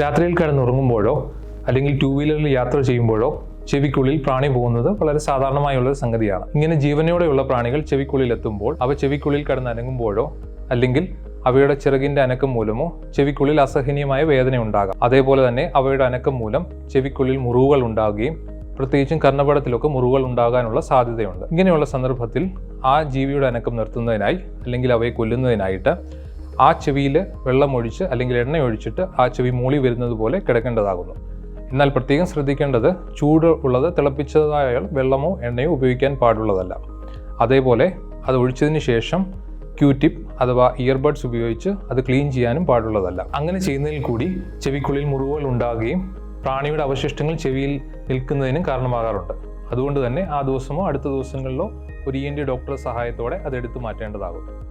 രാത്രിയിൽ കിടന്നുറങ്ങുമ്പോഴോ അല്ലെങ്കിൽ ടൂ വീലറിൽ യാത്ര ചെയ്യുമ്പോഴോ ചെവിക്കുള്ളിൽ പ്രാണി പോകുന്നത് വളരെ സാധാരണമായുള്ള സംഗതിയാണ്. ഇങ്ങനെ ജീവനോടെയുള്ള പ്രാണികൾ ചെവിക്കുള്ളിൽ എത്തുമ്പോൾ അവ ചെവിക്കുള്ളിൽ കിടന്ന് അനങ്ങുമ്പോഴോ അല്ലെങ്കിൽ അവയുടെ ചിറകിന്റെ അനക്കം മൂലമോ ചെവിക്കുള്ളിൽ അസഹനീയമായ വേദന ഉണ്ടാകാം. അതേപോലെ തന്നെ അവയുടെ അനക്കം മൂലം ചെവിക്കുള്ളിൽ മുറിവുകൾ ഉണ്ടാകുകയും പ്രത്യേകിച്ചും കർണപടത്തിലൊക്കെ മുറിവുകൾ ഉണ്ടാകാനുള്ള സാധ്യതയുണ്ട്. ഇങ്ങനെയുള്ള സന്ദർഭത്തിൽ ആ ജീവിയുടെ അനക്കം നിർത്തുന്നതിനായി അല്ലെങ്കിൽ അവയെ കൊല്ലുന്നതിനായിട്ട് ആ ചെവിയിൽ വെള്ളമൊഴിച്ച് അല്ലെങ്കിൽ എണ്ണ ഒഴിച്ചിട്ട് ആ ചെവി മൂളി വരുന്നത് പോലെ കിടക്കേണ്ടതാകുന്നു. എന്നാൽ പ്രത്യേകം ശ്രദ്ധിക്കേണ്ടത് ചൂട് ഉള്ളത് തിളപ്പിച്ചതായ വെള്ളമോ എണ്ണയോ ഉപയോഗിക്കാൻ പാടുള്ളതല്ല. അതേപോലെ അത് ഒഴിച്ചതിന് ശേഷം ക്യൂ ടിപ്പ് അഥവാ ഇയർബഡ്സ് ഉപയോഗിച്ച് അത് ക്ലീൻ ചെയ്യാനും പാടുള്ളതല്ല. അങ്ങനെ ചെയ്യുന്നതിൽ കൂടി ചെവിക്കുള്ളിൽ മുറിവുകൾ ഉണ്ടാകുകയും പ്രാണിയുടെ അവശിഷ്ടങ്ങൾ ചെവിയിൽ നിൽക്കുന്നതിനും കാരണമാകാറുണ്ട്. അതുകൊണ്ട് തന്നെ ആ ദിവസമോ അടുത്ത ദിവസങ്ങളിലോ ഒരു ഇ എൻ ഡി ഡോക്ടറുടെ സഹായത്തോടെ അത് എടുത്തു മാറ്റേണ്ടതാകും.